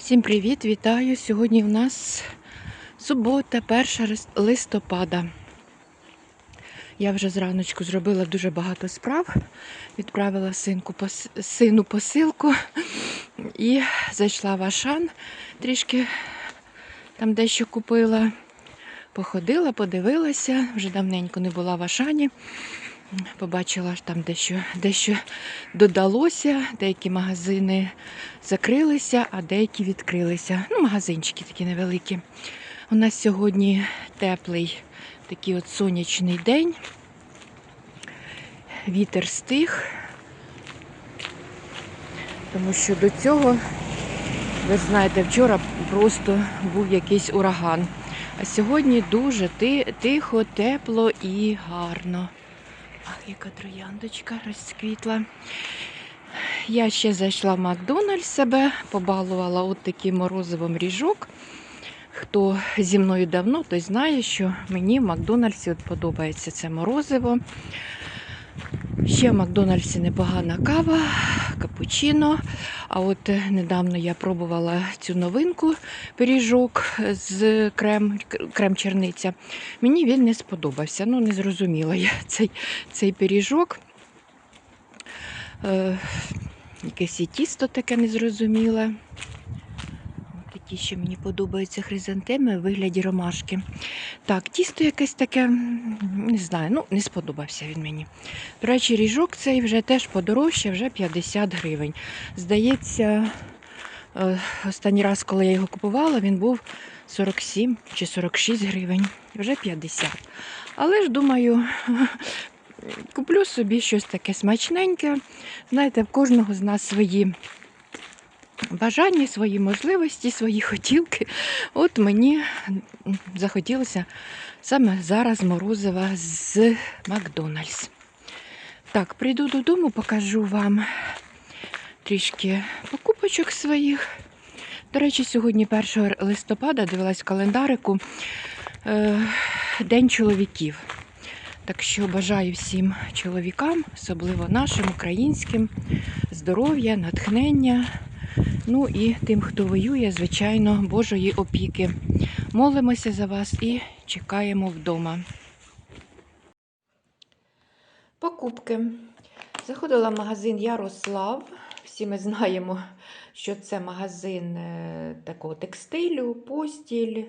Всім привіт, вітаю! Сьогодні в нас субота, 1 листопада. Я вже зраночку зробила дуже багато справ. Відправила синку сину посилку і зайшла в Ашан. Трішки там дещо купила. Походила, подивилася, вже давненько не була в Ашані. Побачила ж там дещо, дещо додалося, деякі магазини закрилися, а деякі відкрилися. Ну, магазинчики такі невеликі. У нас сьогодні теплий такий от сонячний день. Вітер стих, тому що до цього, ви знаєте, вчора просто був якийсь ураган. А сьогодні дуже тихо, тепло і гарно. Ах, яка трояндочка розквітла. Я ще зайшла в Макдональдс себе, побалувала от таким морозивом ріжок. Хто зі мною давно, той знає, що мені в Макдональдсі от подобається це морозиво. Ще в Макдональдсі непогана кава, капучино. А от е, недавно я пробувала цю новинку пиріжок з крем, крем-черниця. Мені він не сподобався. Ну, не зрозуміла я цей, цей пиріжок. Е, якесь і тісто таке незрозуміле. Такі ще мені подобаються хризантеми в вигляді ромашки. Так, тісто якесь таке, не знаю, ну не сподобався він мені. До речі, ріжок цей вже теж подорожче, вже 50 гривень. Здається, е, останній раз, коли я його купувала, він був 47 чи 46 гривень, вже 50. Але ж думаю, куплю собі щось таке смачненьке. Знаєте, в кожного з нас свої бажання, свої можливості, свої хотілки. От мені захотілося саме зараз морозива з Макдональдс. Так, прийду додому, покажу вам трішки покупочок своїх. До речі, сьогодні 1 листопада дивилась в календарику е, День чоловіків. Так що бажаю всім чоловікам, особливо нашим українським, здоров'я, натхнення. Ну і тим, хто воює, звичайно, Божої опіки. Молимося за вас і чекаємо вдома. Покупки. Заходила в магазин Ярослав. Всі ми знаємо, що це магазин е, такого текстилю, постіль,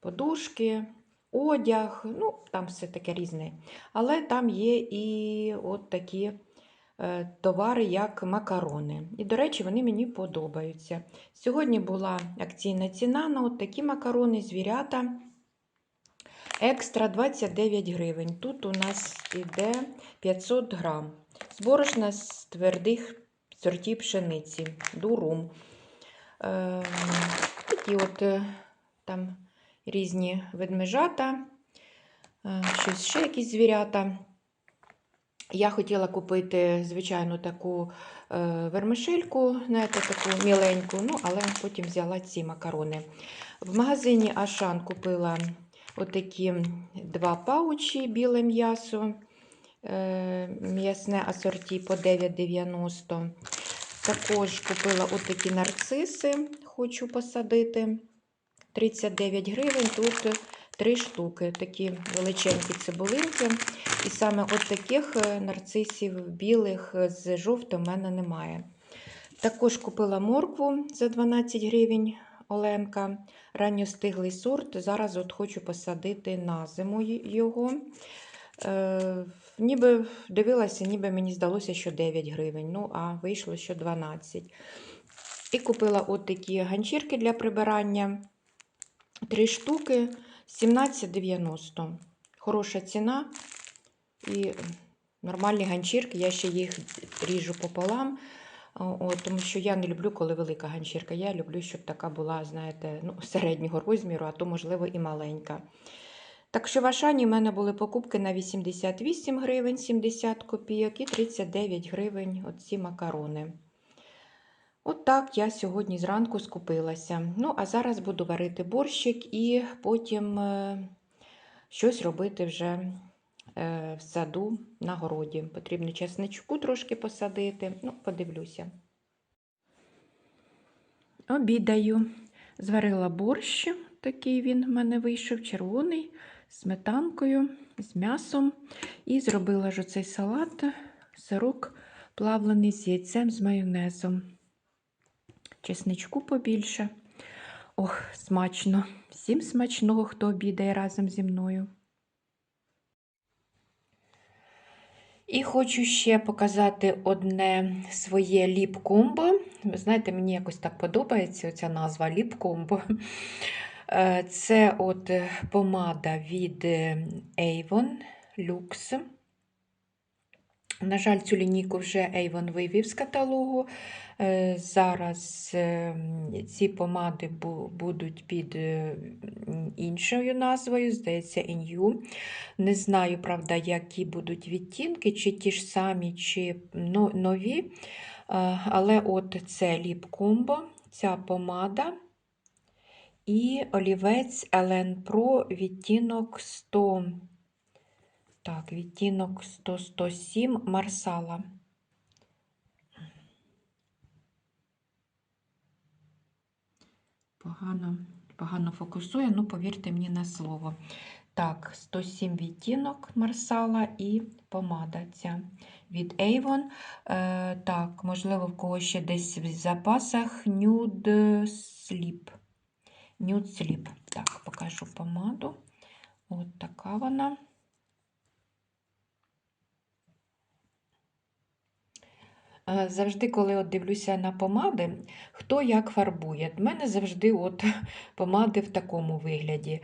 подушки, одяг. Ну, там все таке різне. Але там є і от такі товари, як макарони. І, до речі, вони мені подобаються. Сьогодні була акційна ціна на от такі макарони, звірята. Екстра 29 гривень. Тут у нас іде 500 грам. З борошна з твердих сортів пшениці, дурум. Е, такі от е, там різні ведмежата, е, щось ще якісь звірята. Я хотіла купити, звичайно, таку е, вермишельку, знаєте, таку міленьку, ну, але потім взяла ці макарони. В магазині Ашан купила отакі два паучі біле м'ясо, е, м'ясне асорті по 9,90. Також купила отакі нарциси, хочу посадити. 39 гривень. Тут три штуки, такі величенькі цибулинки. І саме от таких е, нарцисів білих з жовтим в мене немає. Також купила моркву за 12 гривень Оленка. Ранньостиглий сорт. Зараз от хочу посадити на зиму його. Е, ніби дивилася, ніби мені здалося, що 9 гривень. Ну, а вийшло, що 12. І купила от такі ганчірки для прибирання. Три штуки 17,90. Хороша ціна. І нормальні ганчірки, я ще їх ріжу пополам. О, тому що я не люблю, коли велика ганчірка. Я люблю, щоб така була, знаєте, ну, середнього розміру, а то, можливо, і маленька. Так що в Ашані в мене були покупки на 88 гривень 70 копійок і 39 гривень оці макарони. От так я сьогодні зранку скупилася. Ну, а зараз буду варити борщик і потім е, щось робити вже е, в саду на городі. Потрібно чесничку трошки посадити. Ну, подивлюся. обідаю. Зварила борщ, такий він в мене вийшов, червоний, з сметанкою, з м'ясом. І зробила ж оцей салат, сирок плавлений з яйцем з майонезом. Чесничку побільше. Ох, смачно. Всім смачного, хто обідає разом зі мною. І хочу ще показати одне своє ліп-комбо. Знаєте, мені якось так подобається ця назва ліп-комбо. Е, Це от помада від е, Avon Lux. На жаль, цю лінійку вже Avon вивів з каталогу. Е, Зараз е, ці помади будуть під е, іншою назвою, здається, Inyu. Не знаю, правда, які будуть відтінки, чи ті ж самі, чи нові. Е, Але от це ліп комбо, ця помада і олівець Елен Pro відтінок 100. Так, відтінок 100-107 Марсала. Погано, погано фокусує, ну повірте мені на слово. Так, 107 відтінок Марсала і помада ця від Avon. Е, так, можливо, в когось ще десь в запасах Nude Sleep. Nude Sleep. Так, покажу помаду. От така вона. Завжди, коли от дивлюся на помади, хто як фарбує. У мене завжди от помади в такому вигляді,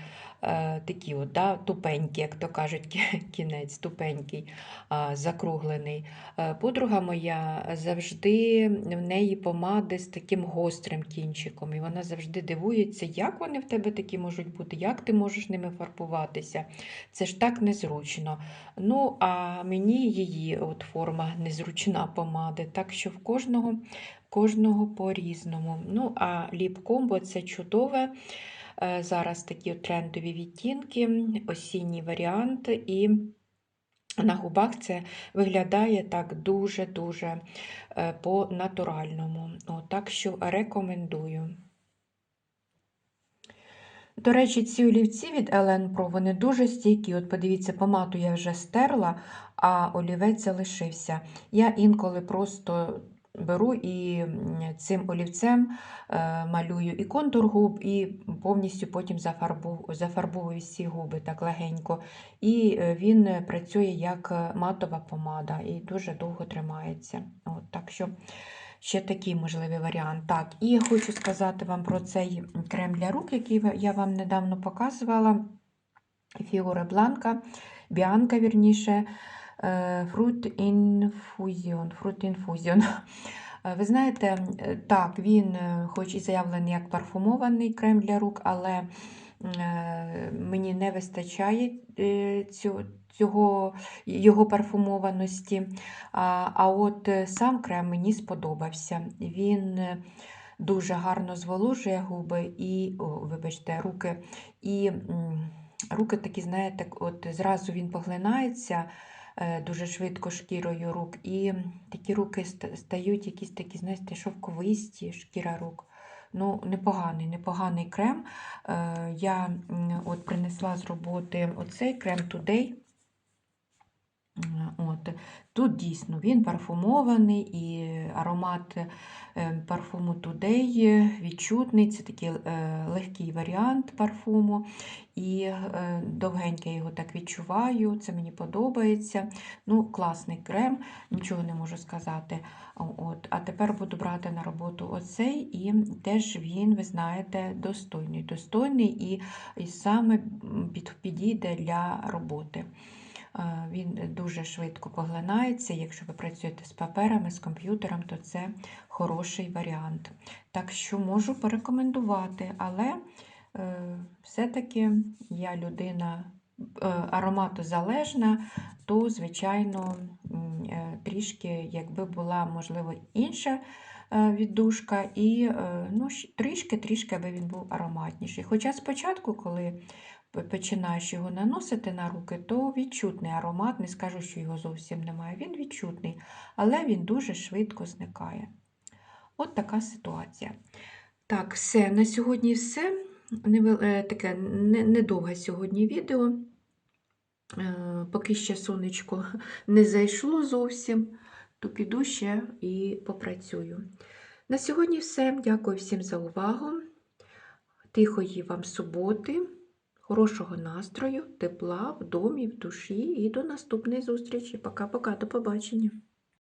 такі от, да, тупенькі, як то кажуть, кінець, тупенький, закруглений. Е, Подруга моя завжди в неї помади з таким гострим кінчиком, і вона завжди дивується, як вони в тебе такі можуть бути, як ти можеш ними фарбуватися. Це ж так незручно. Ну, а мені її от форма незручна помади, так що в кожного, кожного по-різному. Ну, а ліп-комбо це чудове. Е, Зараз такі трендові відтінки, осінній варіант, і на губах це виглядає так дуже-дуже е, по-натуральному. Так що рекомендую. До речі, ці олівці від Елен Pro, вони дуже стійкі. От подивіться, помаду я вже стерла, а олівець залишився. Я інколи просто беру і цим олівцем е, малюю і контур губ, і повністю потім зафарбу, зафарбовую всі губи так легенько. І е, він працює як матова помада і дуже довго тримається. От, так що Ще такий можливий варіант. Так, і хочу сказати вам про цей крем для рук, який я вам недавно показувала. Фігура Бланка, Біанка, вірніше, Fruit Infusion. Fruit Infusion. Е, Ви знаєте, е, так, він е, хоч і заявлений як парфумований крем для рук, але е, мені не вистачає е, цього, його парфумованості. А, а от е, сам крем мені сподобався. Він е, дуже гарно зволожує губи і, о, вибачте, руки. І руки такі, знаєте, от зразу він поглинається е, дуже швидко шкірою рук, і такі руки стають якісь такі, знаєте, шовковисті шкіра рук. Ну, непоганий, непоганий крем. Е, Я от принесла з роботи оцей крем Today. М, Тут дійсно він парфумований і аромат е, парфуму Today відчутний. Це такий е, легкий варіант парфуму. І е, довгенько його так відчуваю, це мені подобається. Ну, класний крем, нічого не можу сказати. От. А тепер буду брати на роботу оцей, і теж він, ви знаєте, достойний. Достойний і саме підійде для роботи. Він дуже швидко поглинається. Якщо ви працюєте з паперами, з комп'ютером, то це хороший варіант. Так що можу порекомендувати, але е, все-таки я людина е, ароматозалежна, то, звичайно, е, трішки, якби була, можливо, інша віддушка, і е, ну, трішки-трішки, аби він був ароматніший. Хоча спочатку, коли починаєш його наносити на руки, то відчутний аромат, не скажу, що його зовсім немає. Він відчутний, але він дуже швидко зникає. От така ситуація. Так, все. На сьогодні все. Е, Таке недовге сьогодні відео. Е, Поки ще сонечко не зайшло зовсім, то піду ще і попрацюю. На сьогодні все. Дякую всім за увагу. Тихої вам суботи, хорошого настрою, тепла в домі, в душі і до наступної зустрічі. Пока-пока, до побачення.